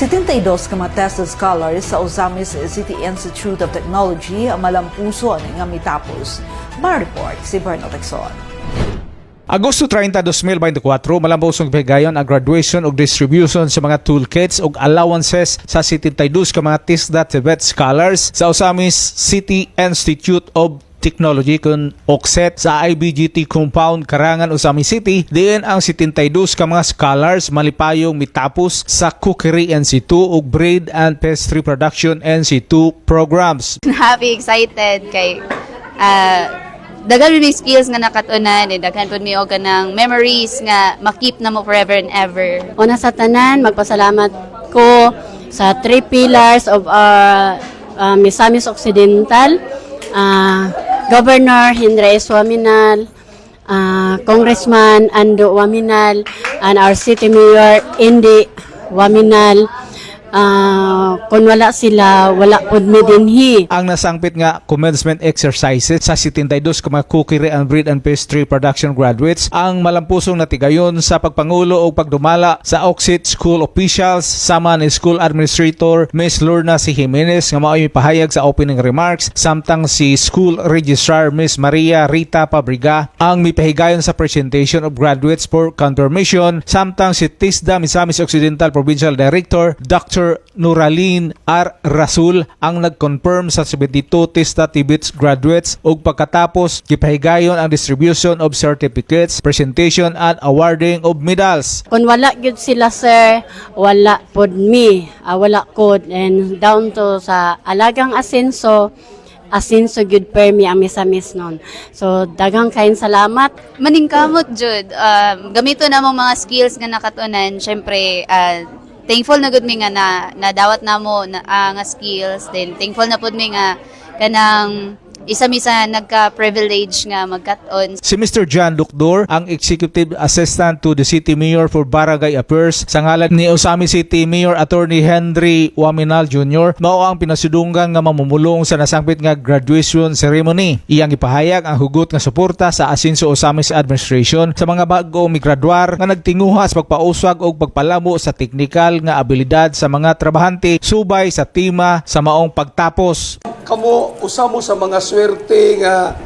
72 ka scholars sa Ozamis City Institute of Technology ang malampuso nga mitapos. Ma-report si Bernard Texon. Agosto 30, 2024, malambos ng bigayon ang graduation ug distribution sa mga toolkits ug allowances sa 72 ka mga TISDA Tibet scholars sa Osamis City Institute of Technology kun OXET sa IBGT compound Karangan Usami City diin ang 72 ka mga scholars malipayong mitapos sa Cookery NC2 ug Bread and Pastry Production NC2 programs. happy, excited kay uh, daghan mi skills nga nakatunan eh, daghan pud mi og kanang memories nga makip na mo forever and ever. Una sa tanan, magpasalamat ko sa three pillars of our uh, Misamis Occidental, uh, Governor Henry S. Uh, Congressman Ando Waminal, and our City Mayor Indy Waminal. Uh, kung wala sila, wala pod mi dinhi. ang nasangpit nga commencement exercises sa 72 ka mga cookery and bread and pastry production graduates ang malampusong natigayon sa pagpangulo o pagdumala sa Oxit School officials sama ni School Administrator Ms. Lorna C. Jimenez nga mao'y pahayag sa opening remarks samtang si School Registrar Ms. Maria Rita Pabriga ang mipahigayon sa presentation of graduates for confirmation samtang si TISDA Misamis Occidental Provincial Director Dr. Nuraline R. Rasul ang nag-confirm sa 72 TISDA Tibets graduates ug pagkatapos gipahigayon ang distribution of certificates, presentation and awarding of medals. Kung wala gyud sila sir, wala pod me, ah, wala kod and down to sa alagang asenso, asenso gyud per mi ang misamis nun. So daghang kain salamat. Maningkamot jud um, gamito na mo mga skills nga nakatunan syempre uh, thankful na gud mi nga na nadawat na mo na, ah, nga skills. Then thankful na pud mi nga kanang isa-misa nagka-privilege nga magkat-on Si Mr. John Lucdor, ang Executive Assistant to the City Mayor for Barangay Affairs sa ngalan ni Osami City Mayor Attorney Henry Waminal Jr. mao ang pinasudunggan nga mamumulong sa nasangpit nga graduation ceremony. Iyang ipahayag ang hugot nga suporta sa Asinso Osamis Administration sa mga bago migraduar nga nagtinguha sa pagpauswag o pagpalamo sa teknikal nga abilidad sa mga trabahante subay sa tema sa maong pagtapos. Kamo usa mo sa mga swerte nga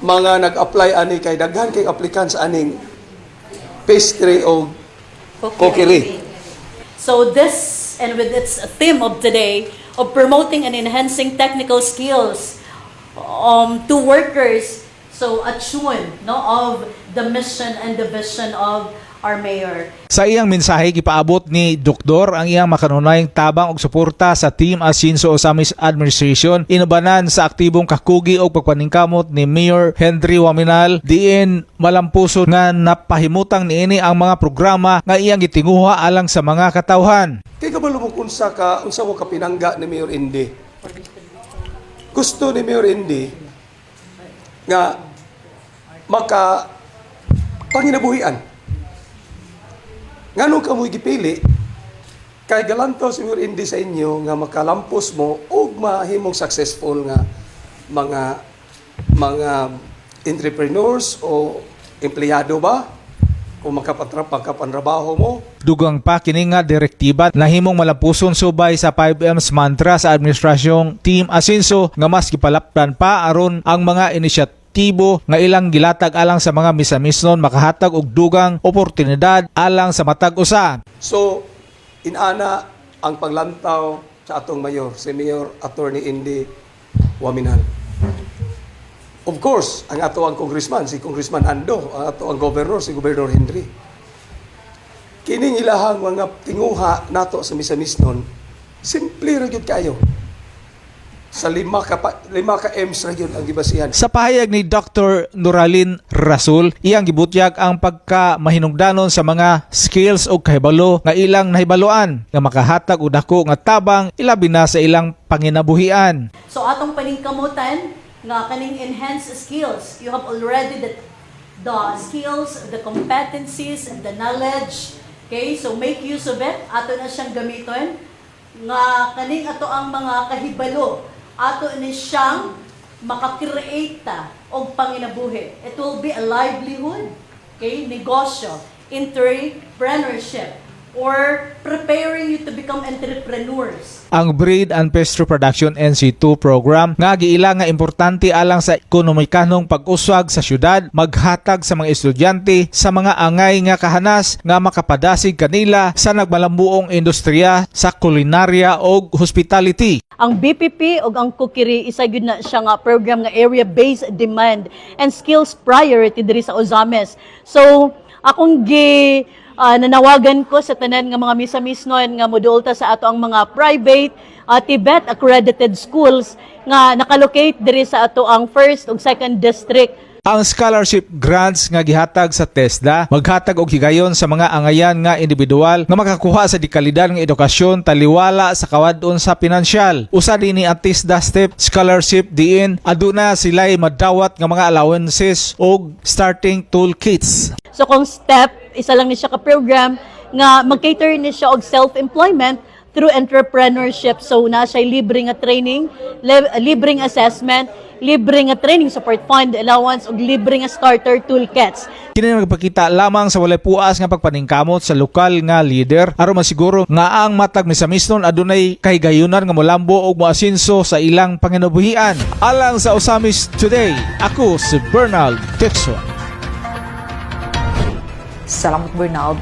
mga nag-apply ani kay daghan kay applicants aning pastry o cookery. So this, and with its theme of today, of promoting and enhancing technical skills um, to workers, so attune no, of the mission and the vision of our mayor. Sa iyang mensahe gipaabot ni Doktor ang iyang makanunayang tabang og suporta sa Team Asinso Osamis Administration inubanan sa aktibong kakugi o pagpaningkamot ni Mayor Henry Waminal diin malampuso nga napahimutang niini ang mga programa nga iyang gitinguha alang sa mga katawhan. Kay kabalo mo unsa ka unsa mo kapinangga ni Mayor Indy. Gusto ni Mayor Indy nga maka panginabuhian. Nganong ka mo gipili? Kay galanto si Mayor Indy sa inyo nga makalampos mo ug mahimong successful nga mga mga entrepreneurs o empleyado ba? Kung makapatrabaho mo? Dugang pa kini nga direktiba nahimong malapuson subay sa 5M's mantra sa administrasyong Team Asinso nga mas gipalapdan pa aron ang mga inisyatibo nga ilang gilatag alang sa mga misamisnon makahatag og dugang oportunidad alang sa matag usa. So, inana ang paglantaw sa atong mayor, si Mayor Attorney Indy Waminal. Of course, ang ato ang congressman, si Congressman Ando, ang ato ang governor, si Governor Henry. Kining ilahang mga tinguha nato sa misamisnon, simple ra gyud kayo. Sa lima ka, lima ka M's gyud ang gibasihan. Sa pahayag ni Dr. Nuralin Rasul, iyang gibutyag ang pagka mahinungdanon sa mga skills o kahibalo nga ilang nahibaloan nga makahatag og dako nga tabang ilabi na sa ilang panginabuhian. So atong paningkamutan nga kaning enhanced skills, you have already the the skills, the competencies, and the knowledge. Okay, so make use of it. Ato na siyang gamiton nga kaning ato ang mga kahibalo ato ni siyang makakreate og panginabuhi. It will be a livelihood, okay, negosyo, entrepreneurship, or preparing you to become entrepreneurs. ang Breed and Pastry Production NC2 program nga giila nga importante alang sa ekonomikanong pag-uswag sa syudad maghatag sa mga estudyante sa mga angay nga kahanas nga makapadasig kanila sa nagmalambuong industriya sa kulinarya o hospitality Ang BPP o ang Kukiri isa gyud na siya nga program nga area-based demand and skills priority diri sa Ozames. So akong gi ah, nanawagan ko sa tanan nga mga misa-misnon nga modulta sa ato ang mga private ah, Tibet accredited schools nga nakalocate diri sa ato ang first ug second district Ang scholarship grants nga gihatag sa TESDA maghatag og higayon sa mga angayan nga individual nga makakuha sa dikalidad nga edukasyon taliwala sa kawadon sa pinansyal. Usa dinhi ang TESDA step scholarship diin aduna sila'y madawat nga mga allowances og starting toolkits. So kung step, isa lang ni siya ka program nga mag-cater ni siya og self-employment through entrepreneurship. So na siya libre nga training, li- libre nga assessment, libre nga training support fund allowance ug libre nga starter toolkits. Kini magpakita lamang sa walay puas nga pagpaningkamot sa lokal nga leader aron masiguro nga ang matag misamisnon adunay kahigayunan nga molambo og moasinso sa ilang panginabuhian. Alang sa Osamis Today, ako si Bernal Dixon. Salamat Bernal.